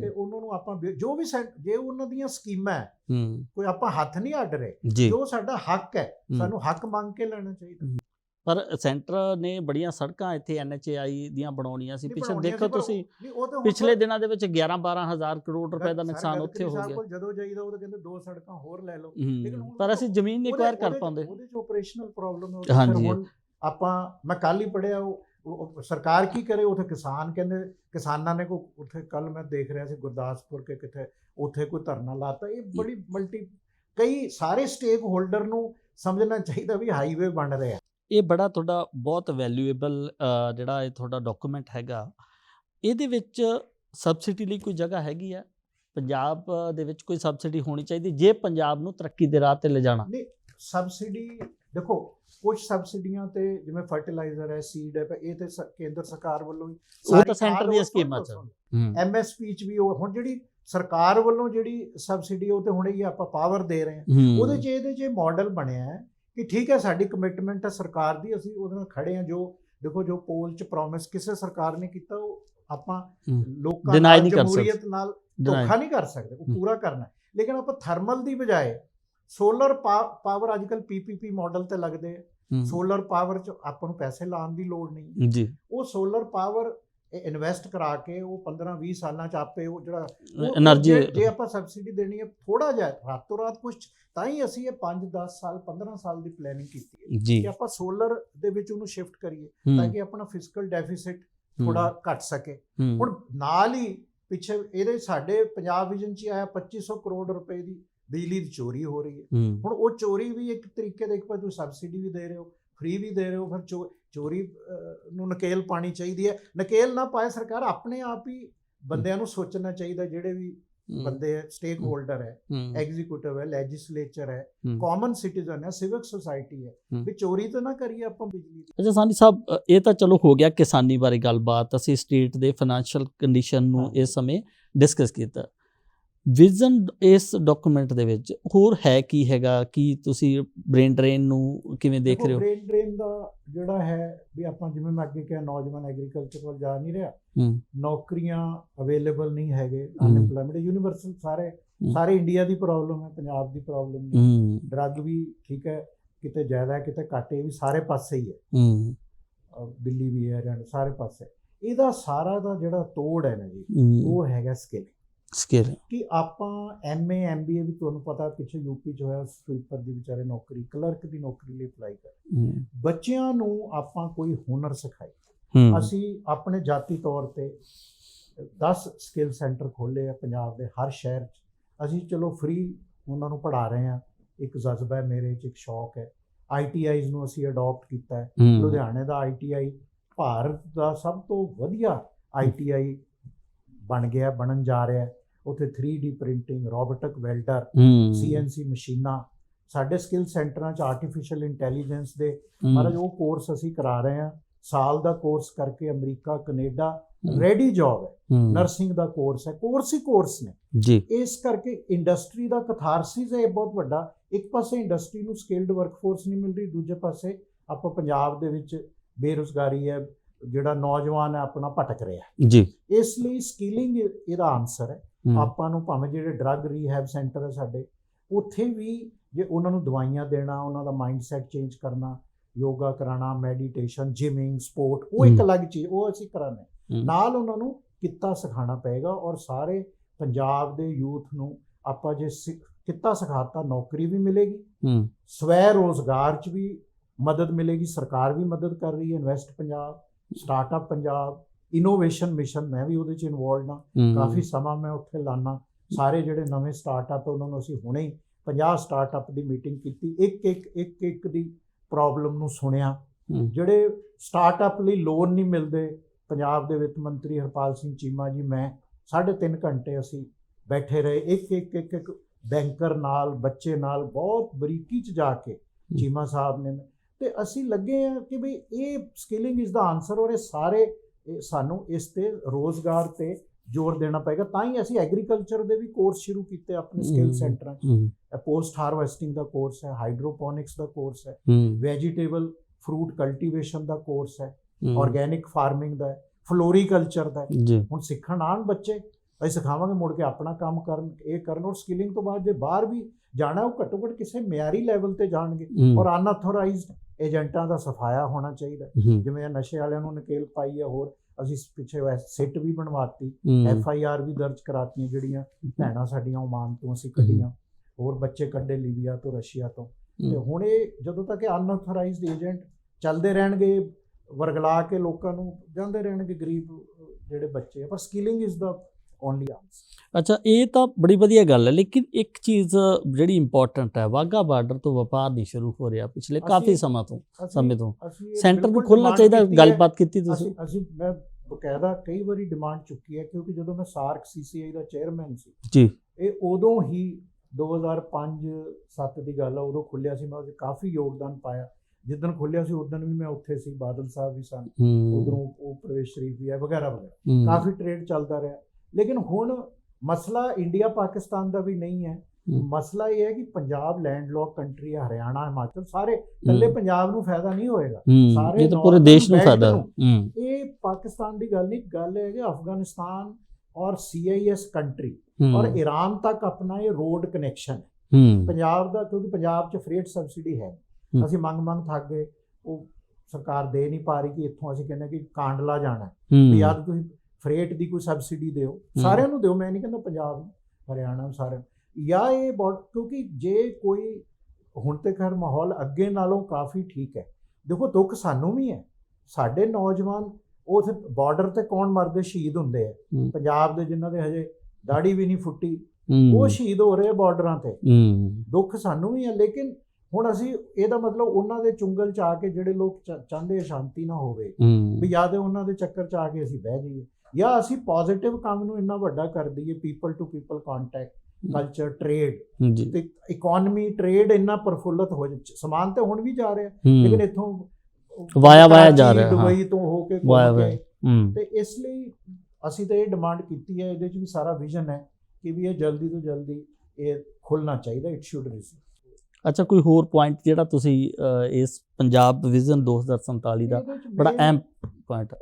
ਤੇ ਉਹਨਾਂ ਨੂੰ ਆਪਾਂ ਜੋ ਵੀ ਜੇ ਉਹਨਾਂ ਦੀਆਂ ਸਕੀਮਾਂ ਹੈ, ਕੋਈ ਆਪਾਂ ਹੱਥ ਨਹੀਂ ਅੱਡ ਰਹੇ ਜੀ। ਸਾਡਾ ਹੱਕ ਹੂੰ। ਸਾਨੂੰ ਹੱਕ ਮੰਗ ਕੇ ਲੈਣਾ ਚਾਹੀਦਾ। ਪਰ ਸੈਂਟਰ ਨੇ ਬੜੀਆਂ ਸੜਕਾਂ ਇੱਥੇ ਐਨਐਚਏਆਈ ਦੀਆਂ ਬਣਾਉਣੀਆਂ ਸੀ। ਨਹੀਂ ਪਿਛਲੇ ਬਣਾਉਣੀਆਂ ਦੇਖੋ ਸੀ, ਪਰ ਉਹ- ਤੁਸੀਂ ਪਿਛਲੇ ਦਿਨਾਂ ਦੇ ਵਿੱਚ 11 12000 ਕਰੋੜ ਰੁਪਏ ਦਾ ਨੁਕਸਾਨ ਉੱਥੇ ਹੋ ਗਿਆ। ਜਦੋਂ ਜਾਈਦਾ ਉਹ ਤਾਂ ਕਹਿੰਦੇ ਦੋ ਸੜਕਾਂ ਹੋਰ ਲੈ ਲਓ। ਲੇਕਿਨ ਪਰ ਅਸੀਂ ਜ਼ਮੀਨ ਨਹੀਂ ਐਕਵਾਇਰ ਕਰ ਪਾਉਂਦੇ। ਉਹਦੇ ਚ ਆਪਰੇਸ਼ਨਲ ਪ੍ਰੋਬਲਮ ਹੈ ਹਾਂਜੀ। ਆਪਾਂ ਮੈਂ ਕੱਲ ਹੀ ਪੜਿਆ ਉਹ ਸਰਕਾਰ ਕੀ ਕਰੇ ਉਥੇ ਕਿਸਾਨ ਕਹਿੰਦੇ ਕਿਸਾਨਾਂ ਨੇ ਕੋ ਉਥੇ ਕੱਲ ਮੈਂ ਦੇਖ ਰਿਹਾ ਸੀ ਗੁਰਦਾਸਪੁਰ ਕੇ ਕਿਥੇ ਉਥੇ ਕੋਈ ਧਰਨਾ ਲਾਤਾ। ਇਹ ਬੜੀ ਮਲਟੀ ਕਈ ਸਾਰੇ ਸਟੇਕ ਹੋਲਡਰ ਨੂੰ ਸਮਝਣਾ ਚਾਹੀਦਾ ਵੀ ਹਾਈਵੇ ਬਣ ਰਿਹਾ। ਇਹ ਬੜਾ ਤੁਹਾਡਾ ਬਹੁਤ ਵੈਲਿਊਏਬਲ ਜਿਹੜਾ ਇਹ ਤੁਹਾਡਾ ਡਾਕੂਮੈਂਟ ਹੈਗਾ। ਇਹਦੇ ਵਿੱਚ ਸਬਸਿਡੀ ਲਈ ਕੋਈ ਜਗ੍ਹਾ ਹੈਗੀ ਆ? ਪੰਜਾਬ ਦੇ ਵਿੱਚ ਕੋਈ ਸਬਸਿਡੀ ਹੋਣੀ ਚਾਹੀਦੀ ਜੇ ਪੰਜਾਬ ਨੂੰ ਤਰੱਕੀ ਦੇ ਰਾਹ ਤੇ ਲਿਜਾਣਾ? ਨਹੀਂ ਸਬਸਿਡੀ ਦੇਖੋ ਕੁਝ ਸਬਸਿਡੀਆਂ ਤੇ ਜਿਵੇਂ ਫਰਟੀਲਾਈਜ਼ਰ ਹੈ ਸੀਡ ਹੈ ਇਹ ਤੇ ਕੇਂਦਰ ਸਰਕਾਰ ਵੱਲੋਂ ਹੀ ਉਹ ਤਾਂ ਸੈਂਟਰ ਦੀਆਂ ਸਕੀਮਾਂ ਚ ਐਮਐਸਪੀ ਚ ਵੀ ਉਹ ਹੁਣ ਜਿਹੜੀ ਸਰਕਾਰ ਵੱਲੋਂ ਜਿਹੜੀ ਸਬਸਿਡੀ ਉਹ ਤੇ ਹੁਣੇ ਹੀ ਆਪਾਂ ਪਾਵਰ ਦੇ ਰਹੇ ਹਾਂ। ਹੂੰ। ਉਹਦੇ ਚ ਇਹਦੇ ਚ ਮਾਡਲ ਬਣਿਆ ਹੈ ਕਿ ਠੀਕ ਹੈ ਸਾਡੀ ਕਮਿਟਮੈਂਟ ਹੈ ਸਰਕਾਰ ਦੀ ਅਸੀਂ ਉਹਦੇ ਨਾਲ ਖੜੇ ਹਾਂ ਜੋ ਦੇਖੋ ਜੋ ਪੋਲ ਚ ਪ੍ਰੋਮਿਸ ਕਿਸੇ ਸਰਕਾਰ ਨੇ ਕੀਤਾ ਉਹ ਆਪਾਂ। ਲੋਕਾਂ ਨਾਲ। ਜਮਹੂਰੀਅਤ ਨਾਲ। ਧੋਖਾ ਨਹੀਂ ਕਰ ਸਕਦੇ ਉਹ। ਪੂਰਾ ਕਰਨਾ ਲੇਕਿਨ ਆਪਾਂ ਥਰਮਲ ਦੀ ਬਜਾਏ ਸੋਲਰ ਪਾਵਰ ਅੱਜਕੱਲ ਪੀਪੀਪੀ ਮਾਡਲ ਤੇ ਲੱਗਦੇ ਆ। ਸੋਲਰ ਪਾਵਰ ਚ ਆਪਾਂ ਨੂੰ ਪੈਸੇ ਲਾਉਣ ਦੀ ਲੋੜ ਨਹੀਂ ਜੀ ਉਹ ਸੋਲਰ ਪਾਵਰ ਇਨਵੈਸਟ ਕਰਾ ਕੇ ਉਹ 15 20 ਸਾਲਾਂ ਚ ਆਪੇ ਉਹ ਜਿਹੜਾ એનર્ਜੀ ਜੇ ਆਪਾਂ ਸਬਸਿਡੀ ਦੇਣੀ ਹੈ ਥੋੜਾ ਜਿਹਾ ਰਾਤੋਂ ਰਾਤ ਕੁਝ ਤਾਂ ਹੀ ਅਸੀਂ ਇਹ 5 10 ਸਾਲ 15 ਸਾਲ ਦੀ ਪਲੈਨਿੰਗ ਕੀਤੀ ਹੈ ਕਿ ਆਪਾਂ ਸੋਲਰ ਦੇ ਵਿੱਚ ਉਹਨੂੰ ਸ਼ਿਫਟ ਕਰੀਏ ਤਾਂ ਕਿ ਆਪਣਾ ਫਿਸਕਲ ਡੈਫਿਸਿਟ ਥੋੜਾ ਘਟ ਸਕੇ। ਹੁਣ ਨਾਲ ਹੀ ਪਿੱਛੇ ਇਹਦੇ ਸਾਡੇ ਪੰਜਾਬ ਵਿਜਨ ਚ ਆਇਆ 2500 ਕਰੋੜ ਰੁਪਏ ਦੀ ਬਿਜਲੀ ਦੀ ਚੋਰੀ ਹੋ ਰਹੀ ਹੈ। ਹੁਣ ਉਹ ਚੋਰੀ ਵੀ ਇੱਕ ਤਰੀਕੇ ਦੇ ਇੱਕ ਪਾਸੇ ਸਬਸਿਡੀ ਵੀ ਦੇ ਰਹੇ ਹੋ ਫ੍ਰੀ ਵੀ ਦੇ ਰਹੇ ਹੋ ਫਿਰ ਚੋ ਚੋਰੀ ਨੂੰ ਨਕੇਲ ਪਾਣੀ ਚਾਹੀਦੀ ਹੈ। ਨਕੇਲ ਨਾ ਪਾਏ ਸਰਕਾਰ ਆਪਣੇ ਆਪ ਹੀ ਬੰਦਿਆਂ ਨੂੰ ਸੋਚਣਾ ਚਾਹੀਦਾ ਜਿਹੜੇ ਵੀ ਹੂੰ, ਬੰਦੇ ਸਟੇਕ ਹੋਲਡਰ ਹੈ ਹੂੰ, ਐਗਜ਼ੀਕਿਊਟਿਵ ਹੈ ਲੈਜਿਸਲੇਚਰ ਹੈ ਹੂੰ। ਕਾਮਨ ਸਿਟੀਜ਼ਨ ਹੈ ਸਿਵਿਕ ਸੁਸਾਇਟੀ ਹੈ। ਹੂੰ। ਵੀ ਚੋਰੀ ਤਾਂ ਨਾ ਕਰੀਏ ਆਪਾਂ ਬਿਜਲੀ ਦੀ। ਅੱਛਾ ਸਾਨੀ ਸਾਹਿਬ ਇਹ ਤਾਂ ਚਲੋ ਹੋ ਗਿਆ ਕਿਸਾਨੀ ਬਾਰੇ ਗੱਲਬਾਤ। ਅਸੀਂ ਸਟੇਟ ਦੇ ਫਾਈਨੈਂਸ਼ੀਅਲ ਕੰਡੀਸ਼ਨ ਨੂੰ ਹਾਂ। ਇਸ ਸਮੇਂ ਡਿਸਕਸ ਕੀਤਾ। ਵਿਜ਼ਨ ਇਸ ਡਾਕੂਮੈਂਟ ਦੇ ਵਿੱਚ ਹੋਰ ਹੈ ਕੀ ਹੈਗਾ? ਕੀ ਤੁਸੀਂ ਬ੍ਰੇਨ ਡਰੇਨ ਨੂੰ ਕਿਵੇਂ ਦੇਖ ਰਹੇ ਹੋ? ਬ੍ਰੇਨ ਡਰੇਨ ਦਾ ਜਿਹੜਾ ਹੈ ਵੀ ਆਪਾਂ ਜਿਵੇਂ ਮੈਂ ਅੱਗੇ ਕਿਹਾ ਨੌਜਵਾਨ ਐਗਰੀਕਲਚਰ ਵੱਲ ਜਾ ਨਹੀਂ ਰਿਹਾ। ਨੌਕਰੀਆਂ ਅਵੇਲੇਬਲ ਨਹੀਂ ਹੈਗੇ। ਹੂੰ। ਅਨਐਮਪਲੋਇਮੈਂਟ ਯੂਨੀਵਰਸਲ ਸਾਰੇ ਸਾਰੇ ਇੰਡੀਆ ਦੀ ਪ੍ਰੋਬਲਮ ਹੈ ਪੰਜਾਬ ਦੀ ਪ੍ਰੋਬਲਮ ਨਹੀਂ। ਹੂੰ। ਡਰੱਗ ਵੀ ਠੀਕ ਹੈ ਕਿਤੇ ਜ਼ਿਆਦਾ ਹੈ ਕਿਤੇ ਘੱਟ ਹੈ ਵੀ ਸਾਰੇ ਪਾਸੇ ਹੀ ਹੈ। ਦਿੱਲੀ ਵੀ ਹੈ ਹਰਿਆਣਾ ਸਾਰੇ ਪਾਸੇ। ਇਹਦਾ ਸਾਰਾ ਦਾ ਜਿਹੜਾ ਤੋੜ ਹੈ ਨਾ ਜੀ ਉਹ ਹੈਗਾ ਸਕਿੱਲ ਸਕਿੱਲ ਕਿ ਆਪਾਂ ਐਮਏ ਐਮਬੀਏ ਵੀ ਤੁਹਾਨੂੰ ਪਤਾ ਪਿੱਛੇ ਯੂਪੀ ਚ ਹੋਇਆ ਸਵੀਪਰ ਦੀ ਵਿਚਾਰੇ ਨੌਕਰੀ ਕਲਰਕ ਦੀ ਨੌਕਰੀ ਲਈ ਅਪਲਾਈ ਕਰ। ਬੱਚਿਆਂ ਨੂੰ ਆਪਾਂ ਕੋਈ ਹੁਨਰ ਸਿਖਾਈ। ਅਸੀਂ ਆਪਣੇ ਜਾਤੀ ਤੌਰ ਤੇ 10 ਸਕਿੱਲ ਸੈਂਟਰ ਖੋਲੇ ਆ ਪੰਜਾਬ ਦੇ ਹਰ ਸ਼ਹਿਰ 'ਚ। ਅਸੀਂ ਚਲੋ ਫ੍ਰੀ ਉਹਨਾਂ ਨੂੰ ਪੜ੍ਹਾ ਰਹੇ ਆ। ਇੱਕ ਜਜ਼ਬਾ ਹੈ ਮੇਰੇ 'ਚ ਇੱਕ ਸ਼ੌਕ ਹੈ। ਆਈਟੀਆਈਜ਼ ਨੂੰ ਅਸੀਂ ਅਡਾਪਟ ਕੀਤਾ ਹੂੰ। ਲੁਧਿਆਣੇ ਦਾ ਆਈਟੀਆਈ ਭਾਰਤ ਦਾ ਸਭ ਤੋਂ ਵਧੀਆ ਆਈਟੀਆਈ ਬਣ ਗਿਆ ਬਣਨ ਜਾ ਰਿਹਾ ਹੈ। ਉੱਥੇ 3D printing robotic welder CNC ਮਸ਼ੀਨਾਂ ਸਾਡੇ ਸਕਿੱਲ ਸੈਂਟਰਾਂ 'ਚ ਆਰਟੀਫੀਸ਼ੀਅਲ ਇੰਟੈਲੀਜੈਂਸ ਦੇ ਮਹਾਰਾਜ ਉਹ ਕੋਰਸ ਅਸੀਂ ਕਰਾ ਰਹੇ ਹਾਂ। ਸਾਲ ਦਾ ਕੋਰਸ ਕਰਕੇ ਅਮਰੀਕਾ ਕੈਨੇਡਾ ਰੈਡੀ ਜੌਬ ਹੈ। ਨਰਸਿੰਗ ਦਾ ਕੋਰਸ ਹੈ ਕੋਰਸ ਹੀ ਕੋਰਸ ਨੇ। ਜੀ। ਇਸ ਕਰਕੇ ਇੰਡਸਟਰੀ ਦਾ ਕਥਾਰਸਿਸ ਹੈ ਬਹੁਤ ਵੱਡਾ। ਇੱਕ ਪਾਸੇ ਇੰਡਸਟਰੀ ਨੂੰ ਸਕਿਲਡ ਵਰਕਫੋਰਸ ਨਹੀਂ ਮਿਲ ਰਹੀ ਦੂਜੇ ਪਾਸੇ ਆਪਾਂ ਪੰਜਾਬ ਦੇ ਵਿੱਚ ਬੇਰੁਜ਼ਗਾਰੀ ਹੈ ਜਿਹੜਾ ਨੌਜਵਾਨ ਹੈ ਆਪਣਾ ਭਟਕ ਰਿਹਾ। ਜੀ। ਇਸ ਲਈ ਸਕਿਲਿੰਗ ਇਹਦਾ ਆਨਸਰ ਹੂੰ, ਆਪਾਂ ਨੂੰ ਭਾਵੇਂ ਜਿਹੜੇ ਡਰੱਗ ਰੀਹੈਬ ਸੈਂਟਰ ਹੈ ਸਾਡੇ ਉੱਥੇ ਵੀ ਜੇ ਉਹਨਾਂ ਨੂੰ ਦਵਾਈਆਂ ਦੇਣਾ ਉਹਨਾਂ ਦਾ ਮਾਈਂਡਸੈਟ ਚੇਂਜ ਕਰਨਾ ਯੋਗਾ ਕਰਾਣਾ ਮੈਡੀਟੇਸ਼ਨ ਜਿਮਿੰਗ ਸਪੋਰਟ ਉਹ ਇੱਕ। ਅਲੱਗ ਚੀਜ਼ ਉਹ ਅਸੀਂ ਕਰਾਂਗੇ ਹੂੰ, ਨਾਲ ਉਹਨਾਂ ਨੂੰ ਕਿੱਤਾ ਸਿਖਾਉਣਾ ਪਏਗਾ ਔਰ ਸਾਰੇ ਪੰਜਾਬ ਦੇ ਯੂਥ ਨੂੰ ਆਪਾਂ ਜੇ ਕਿੱਤਾ ਸਿਖਾਤਾ ਨੌਕਰੀ ਵੀ ਮਿਲੇਗੀ। ਹੂੰ, ਸਵੈ ਰੋਜ਼ਗਾਰ 'ਚ ਵੀ ਮਦਦ ਮਿਲੇਗੀ ਸਰਕਾਰ ਵੀ ਮਦਦ ਕਰ ਰਹੀ ਹੈ invest Punjab startup Punjab innovation mission ਮੈਂ ਵੀ ਉਹਦੇ 'ਚ ਇਨਵੋਲਡ ਹਾਂ। ਕਾਫੀ ਸਮਾਂ ਮੈਂ ਉੱਥੇ ਲਾਣਾ ਸਾਰੇ ਜਿਹੜੇ ਨਵੇਂ ਸਟਾਰਟਅਪ ਉਹਨਾਂ ਨੂੰ ਅਸੀਂ ਹੁਣੇ ਹੀ 50 ਸਟਾਰਟਅਪ ਦੀ ਮੀਟਿੰਗ ਕੀਤੀ। ਇੱਕ ਇੱਕ ਇੱਕ ਇੱਕ ਦੀ ਪ੍ਰੋਬਲਮ ਨੂੰ ਸੁਣਿਆ। ਜਿਹੜੇ ਸਟਾਰਟਅਪ ਲਈ ਲੋਨ ਨਹੀਂ ਮਿਲਦੇ ਪੰਜਾਬ ਦੇ ਵਿੱਤ ਮੰਤਰੀ ਹਰਪਾਲ ਸਿੰਘ ਚੀਮਾ ਜੀ ਮੈਂ ਸਾਢੇ ਤਿੰਨ ਘੰਟੇ ਅਸੀਂ ਬੈਠੇ ਰਹੇ। ਇੱਕ ਇੱਕ ਇੱਕ ਇੱਕ ਬੈਂਕਰ ਨਾਲ ਬੱਚੇ ਨਾਲ ਬਹੁਤ ਬਰੀਕੀ ਚ ਜਾ ਕੇ ਚੀਮਾ ਸਾਹਿਬ ਨੇ। ਤੇ ਅਸੀਂ ਲੱਗੇ ਆ ਕਿ ਵੀ ਇਹ ਸਕਿਲਿੰਗ ਇਜ਼ ਦਾ ਆਨਸਰ ਔਰ ਇਹ ਸਾਰੇ ਇਹ ਸਾਨੂੰ ਇਸ ਤੇ ਰੋਜ਼ਗਾਰ ਤੇ ਜ਼ੋਰ ਦੇਣਾ ਪਏਗਾ। ਤਾਂ ਹੀ ਅਸੀਂ ਐਗਰੀਕਲਚਰ ਦੇ ਵੀ ਕੋਰਸ ਸ਼ੁਰੂ ਕੀਤੇ ਆਪਣੇ ਸਕਿੱਲ। ਸੈਂਟਰਾਂ 'ਚ। ਪੋਸਟ ਹਾਰਵੈਸਟਿੰਗ ਦਾ ਕੋਰਸ ਹੈ ਹਾਈਡਰੋਪੋਨਿਕਸ ਦਾ ਕੋਰਸ ਹੈ ਵੈਜੀਟੇਬਲ ਫਰੂਟ ਕਲਟੀਵੇਸ਼ਨ ਦਾ ਕੋਰਸ ਹੈ ਆਰਗੇਨਿਕ ਫਾਰਮਿੰਗ ਦਾ ਹੈ ਫਲੋਰੀਕਲਚਰ ਦਾ ਹੁਣ ਸਿੱਖਣ ਆਣ ਬੱਚੇ ਅਸੀਂ ਸਿਖਾਵਾਂਗੇ ਮੁੜ ਕੇ ਆਪਣਾ ਕੰਮ ਕਰਨ ਇਹ ਕਰਨ ਔਰ ਸਕਿਲਿੰਗ ਤੋਂ ਬਾਅਦ ਜੇ ਬਾਹਰ ਵੀ ਜਾਣਾ ਉਹ ਘੱਟੋ ਘੱਟ ਕਿਸੇ ਮਿਆਰੀ ਲੈਵਲ ਤੇ ਜਾਣਗੇ। ਔਰ ਅਨਅਥੋਰਾਈਜ਼ਡ ਏਜੰਟਾਂ ਦਾ ਸਫਾਇਆ ਹੋਣਾ ਚਾਹੀਦਾ ਜਿਵੇਂ ਇਹ ਨਸ਼ੇ ਵਾਲਿਆਂ ਨੂੰ ਨਕੇਲ ਪਾਈ ਹੈ ਹੋਰ ਅਸੀਂ ਪਿੱਛੇ ਸਿੱਟ ਵੀ ਬਣਵਾਤੀ ਐਫ ਆਈ ਆਰ ਵੀ ਦਰਜ ਕਰਾਤੀਆਂ ਜਿਹੜੀਆਂ ਭੈਣਾਂ ਸਾਡੀਆਂ ਓਮਾਨ ਤੋਂ ਅਸੀਂ ਕੱਢੀਆਂ। ਹੋਰ ਬੱਚੇ ਕੱਢੇ ਲੀਬੀਆ ਤੋਂ ਰਸ਼ੀਆ ਤੋਂ। ਤੇ ਹੁਣ ਇਹ ਜਦੋਂ ਤੱਕ ਇਹ ਅਨਅਥੋਰਾਈਜ਼ਡ ਏਜੰਟ ਚੱਲਦੇ ਰਹਿਣਗੇ ਵਰਗਲਾ ਕੇ ਲੋਕਾਂ ਨੂੰ ਜਾਂਦੇ ਰਹਿਣਗੇ ਗਰੀਬ ਜਿਹੜੇ ਬੱਚੇ ਆ ਪਰ skilling is the only answer ਅੱਛਾ ਇਹ ਤਾਂ ਬੜੀ ਵਧੀਆ ਗੱਲ ਹੈ ਲੇਕਿਨ ਇੱਕ ਚੀਜ਼ ਜਿਹੜੀ ਇੰਪੋਰਟੈਂਟ ਹੈ ਵਾਗਾ ਬਾਰਡਰ ਤੋਂ ਵਪਾਰ ਨਹੀਂ ਸ਼ੁਰੂ ਹੋ ਰਿਹਾ ਪਿਛਲੇ ਕਾਫੀ ਸਮਾਂ ਤੋਂ ਸਮੇਂ ਤੋਂ। ਸੈਂਟਰ ਨੂੰ ਖੋਲਣਾ ਚਾਹੀਦਾ। ਗੱਲਬਾਤ ਕੀਤੀ ਤੁਸੀਂ। ਅਸੀਂ ਮੈਂ ਬਕਾਇਦਾ ਕਈ ਵਾਰੀ ਡਿਮਾਂਡ ਚੁੱਕੀ ਹੈ ਕਿਉਂਕਿ ਜਦੋਂ ਮੈਂ ਸਾਰਕ ਸੀਸੀਆਈ ਦਾ ਚੇਅਰਮੈਨ ਸੀ ਜੀ। ਇਹ ਉਦੋਂ ਹੀ 2005-7 ਦੀ ਗੱਲ ਆ ਉਦੋਂ ਖੁੱਲਿਆ ਸੀ ਮੈਂ ਉਹਦੇ ਕਾਫੀ ਯੋਗਦਾਨ ਪਾਇਆ। ਜਿੱਦਣ ਖੁੱਲਿਆ ਸੀ ਉਦੋਂ ਵੀ ਮੈਂ ਉੱਥੇ ਸੀ ਬਾਦਲ ਸਾਹਿਬ ਵੀ ਸਨ ਉਧਰੋਂ ਉਹ ਪ੍ਰਵੇਸ਼ ਸ਼ਰੀਫ ਵੀ ਹੈ ਵਗੈਰਾ ਵਗੈਰਾ। ਕਾਫੀ ਟ੍ਰੇਡ ਚੱਲਦਾ ਰਿਹਾ। ਲੇਕਿਨ ਹੁਣ ਮਸਲਾ ਇੰਡੀਆ ਪਾਕਿਸਤਾਨ ਦਾ ਵੀ ਨਹੀਂ ਹੂੰ। ਮਸਲਾ ਇਹ ਹੈ ਕਿ ਪੰਜਾਬ ਲੈਂਡਲੌਕ ਕੰਟਰੀ ਹੈ ਹਰਿਆਣਾ ਹਿਮਾਚਲ ਸਾਰੇ ਇਕੱਲੇ ਪੰਜਾਬ ਨੂੰ ਫਾਇਦਾ ਨਹੀਂ ਹੋਏਗਾ। ਸਾਰੇ ਇਹ ਤਾਂ ਪੂਰੇ ਦੇਸ਼ ਨੂੰ ਫਾਇਦਾ। ਇਹ ਪਾਕਿਸਤਾਨ ਦੀ ਗੱਲ ਨਹੀਂ ਗੱਲ ਹੈ ਕਿ ਅਫਗਾਨਿਸਤਾਨ ਔਰ ਸੀਆਈਐਸ ਕੰਟਰੀ ਔਰ ਈਰਾਨ ਤੱਕ ਆਪਣਾ ਇਹ ਰੋਡ ਕਨੈਕਸ਼ਨ ਹੂੰ। ਪੰਜਾਬ ਦਾ ਕਿਉਂਕਿ ਪੰਜਾਬ 'ਚ ਫਰੇਟ ਸਬਸਿਡੀ ਹੈ। ਅਸੀਂ ਮੰਗ ਮੰਗ ਥੱਕ ਗਏ। ਉਹ ਸਰਕਾਰ ਦੇ ਨਹੀਂ ਪਾ ਰਹੀ ਕਿ ਇੱਥੋਂ ਅਸੀਂ ਕਹਿੰਦੇ ਕਿ ਕਾਂਡਲਾ ਜਾਣਾ ਵੀ ਤਾਂ ਤੁਸੀਂ ਫਰੇਟ ਦੀ ਕੋਈ ਸਬਸਿਡੀ ਦਿਓ। ਸਾਰਿਆਂ ਨੂੰ ਦਿਓ ਮੈਂ ਨਹੀਂ ਕਹਿੰਦਾ ਪੰਜਾਬ ਨੂੰ ਹਰਿਆਣਾ ਨੂੰ ਸਾਰਿਆਂ ਜਾਂ ਇਹ ਬਹੁਤ ਕਿਉਂਕਿ ਜੇ ਕੋਈ ਹੁਣ ਤੇ ਖੈਰ ਮਾਹੌਲ ਅੱਗੇ ਨਾਲੋਂ ਕਾਫੀ ਠੀਕ ਹੈ। ਦੇਖੋ ਦੁੱਖ ਸਾਨੂੰ ਵੀ ਹੈ। ਸਾਡੇ ਨੌਜਵਾਨ ਉਥੇ ਬਾਰਡਰ ਤੇ ਕੌਣ ਮਰਦੇ? ਸ਼ਹੀਦ ਹੁੰਦੇ ਆ। ਪੰਜਾਬ ਦੇ ਜਿਨ੍ਹਾਂ ਦੇ ਹਜੇ ਦਾੜੀ ਵੀ ਨਹੀਂ ਫੁੱਟੀ ਉਹ ਸ਼ਹੀਦ ਹੋ ਰਹੇ ਬਾਰਡਰਾਂ ਤੇ। ਦੁੱਖ ਸਾਨੂੰ ਵੀ ਹੈ ਲੇਕਿਨ ਹੁਣ ਅਸੀਂ ਇਹਦਾ ਮਤਲਬ ਉਹਨਾਂ ਦੇ ਚੁੰਗਲ ਚ ਆ ਕੇ ਜਿਹੜੇ ਲੋਕ ਚਾਹੁੰਦੇ ਸ਼ਾਂਤੀ ਨਾ ਹੋਵੇ ਵੀ ਜਾਂ ਤੇ ਉਹਨਾਂ ਦੇ ਚੱਕਰ ਚ ਆ ਕੇ ਅਸੀਂ ਬਹਿ ਜਾਈਏ। ਜਾਂ ਅਸੀਂ ਪੋਜ਼ਿਟਿਵ ਕੰਮ ਨੂੰ ਇੰਨਾ ਵੱਡਾ ਕਰ ਦਈਏ people to people contact culture trade ਤੇ ਇਕਨੋਮੀ ਟ੍ਰੇਡ ਇੰਨਾ ਪ੍ਰਫੁੱਲਤ ਹੋ ਸਮਾਨ ਤੇ ਹੁਣ ਵੀ ਜਾ ਰਿਹਾ। ਲੇਕਿਨ ਇੱਥੋਂ ਵਾਇਆ ਵਾਇਆ ਜਾ ਰਿਹਾ, ਹਾਂ। ਦੁਬਈ ਤੋਂ ਹੋ ਕੇ ਵਾਇਆ ਵਾਇਆ। ਤੇ ਇਸ ਲਈ ਅਸੀਂ ਤਾਂ ਇਹ ਡਿਮਾਂਡ ਕੀਤੀ ਹੈ ਇਹਦੇ 'ਚ ਵੀ ਸਾਰਾ ਵਿਜ਼ਨ ਹੈ ਕਿ ਵੀ ਇਹ ਜਲਦੀ ਤੋਂ ਜਲਦੀ ਇਹ ਖੁੱਲਣਾ ਚਾਹੀਦਾ ਇਟ ਸ਼ੁੱਡ ਰਿਜ਼ਨ ਅੱਛਾ ਕੋਈ ਹੋਰ ਪੁਆਇੰਟ ਜਿਹੜਾ ਤੁਸੀਂ ਇਸ ਪੰਜਾਬ ਵਿਜ਼ਨ 2047 ਦਾ ਬੜਾ ਅਹਿਮ ਪੁਆਇੰਟ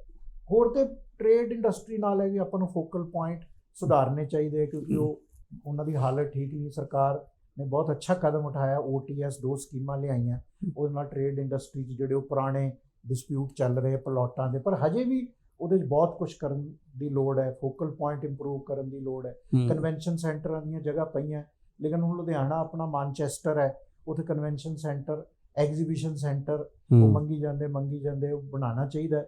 ਹੋਰ ਤੇ ਟ੍ਰੇਡ ਇੰਡਸਟਰੀ ਨਾਲ ਹੈ ਕਿ ਆਪਾਂ ਨੂੰ ਫੋਕਲ ਪੁਆਇੰਟ ਸੁਧਾਰਨੇ ਚਾਹੀਦੇ ਕਿਉਂਕਿ ਉਹ ਉਹਨਾਂ ਦੀ ਹਾਲਤ ਠੀਕ ਨਹੀਂ ਸਰਕਾਰ ਨੇ ਬਹੁਤ ਅੱਛਾ ਕਦਮ ਉਠਾਇਆ OTS ਦੋ ਸਕੀਮਾਂ ਲਿਆਈਆਂ। ਉਹਦੇ ਨਾਲ ਟ੍ਰੇਡ ਇੰਡਸਟਰੀ 'ਚ ਜਿਹੜੇ ਉਹ ਪੁਰਾਣੇ ਡਿਸਪਿਊਟ ਚੱਲ ਰਹੇ ਪਲਾਟਾਂ ਦੇ ਪਰ ਹਜੇ ਵੀ ਉਹਦੇ 'ਚ ਬਹੁਤ ਕੁਝ ਕਰਨ ਦੀ ਲੋੜ ਹੈ ਫੋਕਲ ਪੁਆਇੰਟ ਇੰਪਰੂਵ ਕਰਨ ਦੀ ਲੋੜ ਹੈ। ਕਨਵੈਨਸ਼ਨ ਸੈਂਟਰਾਂ ਦੀਆਂ ਜਗ੍ਹਾ ਪਈਆਂ ਲੇਕਿਨ ਹੁਣ ਲੁਧਿਆਣਾ ਆਪਣਾ ਮਾਨਚੈਸਟਰ ਹੈ ਉੱਥੇ ਕਨਵੈਨਸ਼ਨ ਸੈਂਟਰ ਐਗਜ਼ੀਬਿਸ਼ਨ ਸੈਂਟਰ ਉਹ ਮੰਗੀ ਜਾਂਦੇ ਮੰਗੀ ਜਾਂਦੇ ਉਹ ਬਣਾਉਣਾ ਚਾਹੀਦਾ।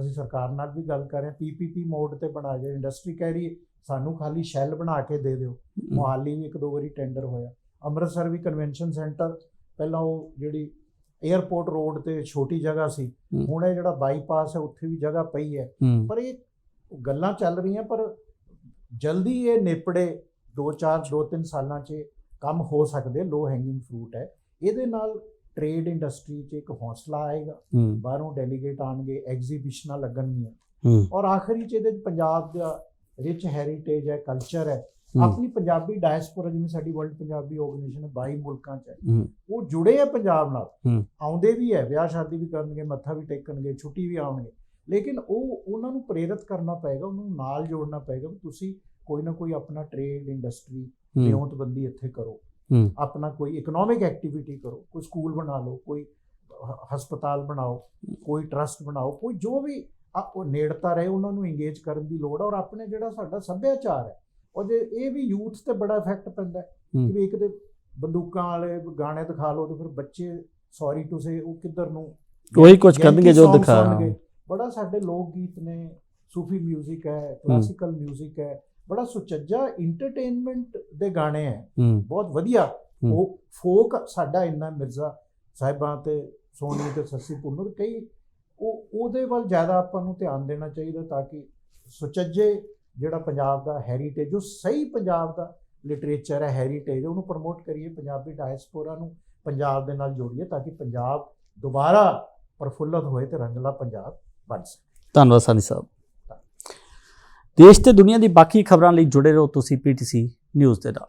ਅਸੀਂ ਸਰਕਾਰ ਨਾਲ ਵੀ ਗੱਲ ਕਰ ਰਹੇ ਹਾਂ ਪੀਪੀਪੀ ਮੋਡ ਤੇ ਬਣਾ ਜਾ ਇੰਡਸਟਰੀ ਕਹਿ ਰਹੀ ਸਾਨੂੰ ਖਾਲੀ ਸ਼ੈੱਲ ਬਣਾ ਕੇ ਦੇ ਦਿਓ। ਮੁਹਾਲੀ ਵੀ ਇੱਕ ਦੋ ਵਾਰੀ ਟੈਂਡਰ ਹੋਇਆ। ਅੰਮ੍ਰਿਤਸਰ ਵੀ ਕਨਵੈਨਸ਼ਨ ਸੈਂਟਰ ਪਹਿਲਾਂ ਉਹ ਜਿਹੜੀ 에ਅਰਪੋਰਟ ਰੋਡ ਤੇ ਛੋਟੀ ਜਗ੍ਹਾ ਸੀ। ਹੁਣ ਇਹ ਜਿਹੜਾ ਬਾਈਪਾਸ ਹੈ ਉੱਥੇ ਵੀ ਜਗ੍ਹਾ ਪਈ ਹੈ। ਪਰ ਇਹ ਗੱਲਾਂ ਚੱਲ ਰਹੀਆਂ ਪਰ ਜਲਦੀ ਇਹ ਨੇਪੜੇ 2-4 2-3 ਸਾਲਾਂ 'ਚ ਕੰਮ ਹੋ ਸਕਦੇ ਲੋ ਹੈਂਗਿੰਗ ਫਰੂਟ ਹੈ। ਇਹਦੇ ਨਾਲ ਟ੍ਰੇਡ ਇੰਡਸਟਰੀ 'ਚ ਇੱਕ ਹੌਸਲਾ ਆਏਗਾ। ਬਾਹਰੋਂ ਡੈਲੀਗੇਟ ਆਣਗੇ ਐਗਜ਼ੀਬਿਸ਼ਨਾਂ ਲੱਗਣਗੀਆਂ। ਔਰ ਆਖਰੀ 'ਚ ਇਹਦੇ ਪੰਜਾਬ ਦਾ ਰਿਚ ਹੈਰੀਟੇਜ ਹੈ ਕਲਚਰ ਹੈ। ਆਪਣੀ ਪੰਜਾਬੀ ਡਾਇਸਪੋਰਾ ਜਿਵੇਂ ਸਾਡੀ ਵਰਲਡ ਪੰਜਾਬੀ ਆਰਗੇਨਾਈਜੇਸ਼ਨ ਹੈ 22 ਮੁਲਕਾਂ 'ਚ ਹੈ। ਉਹ ਜੁੜੇ ਆ ਪੰਜਾਬ ਨਾਲ। ਆਉਂਦੇ ਵੀ ਹੈ ਵਿਆਹ ਸ਼ਾਦੀ ਵੀ ਕਰਨਗੇ ਮੱਥਾ ਵੀ ਟੇਕਣਗੇ ਛੁੱਟੀ ਵੀ ਆਉਣਗੇ। ਲੇਕਿਨ ਉਹ ਉਹਨਾਂ ਨੂੰ ਪ੍ਰੇਰਿਤ ਕਰਨਾ ਪਏਗਾ ਉਹਨਾਂ ਨੂੰ ਨਾਲ ਜੋੜਨਾ ਪਏਗਾ ਵੀ ਤੁਸੀਂ ਕੋਈ ਨਾ ਕੋਈ ਆਪਣਾ ਟ੍ਰੇਡ ਇੰਡਸਟਰੀ ਹੂੰ, ਵਿਉਂਤਬੰਦੀ ਇੱਥੇ ਕਰੋ। ਆਪਣਾ ਕੋਈ ਇਕਨੋਮਿਕ ਐਕਟੀਵਿਟੀ ਕਰੋ ਕੋਈ ਸਕੂਲ ਬਣਾ ਲਓ ਕੋਈ ਹਸਪਤਾਲ ਬਣਾਓ ਕੋਈ ਟਰਸਟ ਬਣਾਓ ਕੋਈ ਜੋ ਵੀ ਆ- ਉਹ ਨੇੜਤਾ ਰਹੇ ਉਹਨਾਂ ਨੂੰ ਇੰਗੇਜ ਕਰਨ ਦੀ ਲੋੜ ਹੈ ਔਰ ਆਪਣੇ ਜਿਹੜਾ ਸਾਡਾ ਸੱਭਿਆਚਾਰ ਹੈ ਉਹਦੇ ਇਹ ਵੀ ਯੂਥ ਤੇ ਬੜਾ ਇਫੈਕਟ ਪੈਂਦਾ ਹੈ ਹੂੰ। ਕਿ ਵੀ ਇੱਕ ਤੇ ਬੰਦੂਕਾਂ ਵਾਲੇ ਗਾਣੇ ਦਿਖਾ ਲਓ ਤੇ ਫਿਰ ਬੱਚੇ ਸੌਰੀ ਟੂ ਸੇ ਉਹ ਕਿੱਧਰ ਨੂੰ ਉਹੀ ਕੁਝ Yankee ਕਰਨਗੇ ਜੋ songs ਦਿਖਾ ਸੁਣਨਗੇ। ਬੜਾ ਸਾਡੇ ਲੋਕ ਗੀਤ ਨੇ ਸੂਫੀ 뮤직 ਹੈ ਕਲਾਸੀਕਲ 뮤직 ਹੈ ਬੜਾ ਸੁਚੱਜਾ ਇੰਟਰਟੇਨਮੈਂਟ ਦੇ ਗਾਣੇ ਹੈ ਹੂੰ ਬਹੁਤ ਵਧੀਆ ਹੂੰ। ਉਹ ਫੋਕ ਸਾਡਾ ਇੰਨਾ ਮਿਰਜ਼ਾ ਸਾਹਿਬਾਂ ਤੇ ਸੋਨੀ ਤੇ ਸੱਸੀ ਪੁੰਨੂ ਤੇ ਕਈ ਉਹ, ਉਹਦੇ ਵੱਲ ਜ਼ਿਆਦਾ ਆਪਾਂ ਨੂੰ ਧਿਆਨ ਦੇਣਾ ਚਾਹੀਦਾ ਤਾਂ ਕਿ ਸੁਚੱਜੇ ਜਿਹੜਾ ਪੰਜਾਬ ਦਾ ਹੈਰੀਟੇਜ ਉਹ ਸਹੀ ਪੰਜਾਬ ਦਾ ਲਿਟਰੇਚਰ ਹੈ ਹੈਰੀਟੇਜ ਉਹਨੂੰ ਪ੍ਰਮੋਟ ਕਰੀਏ, ਪੰਜਾਬੀ ਡਾਇਸਪੋਰਾ ਨੂੰ ਪੰਜਾਬ ਦੇ ਨਾਲ ਜੋੜੀਏ ਤਾਂ ਕਿ ਪੰਜਾਬ ਦੁਬਾਰਾ ਪ੍ਰਫੁੱਲਤ ਹੋਏ ਤੇ ਰੰਗਲਾ ਪੰਜਾਬ ਬਣ ਸਕੇ। ਧੰਨਵਾਦ ਸਾਨੀ ਸਾਹਿਬ। ਦੇਸ਼ ਤੇ ਦੁਨੀਆ ਦੀ ਬਾਕੀ ਖਬਰਾਂ ਲਈ ਜੁੜੇ ਰਹੋ ਤੁਸੀਂ ਪੀਟੀਸੀ ਨਿਊਜ਼ ਦੇ ਨਾਲ।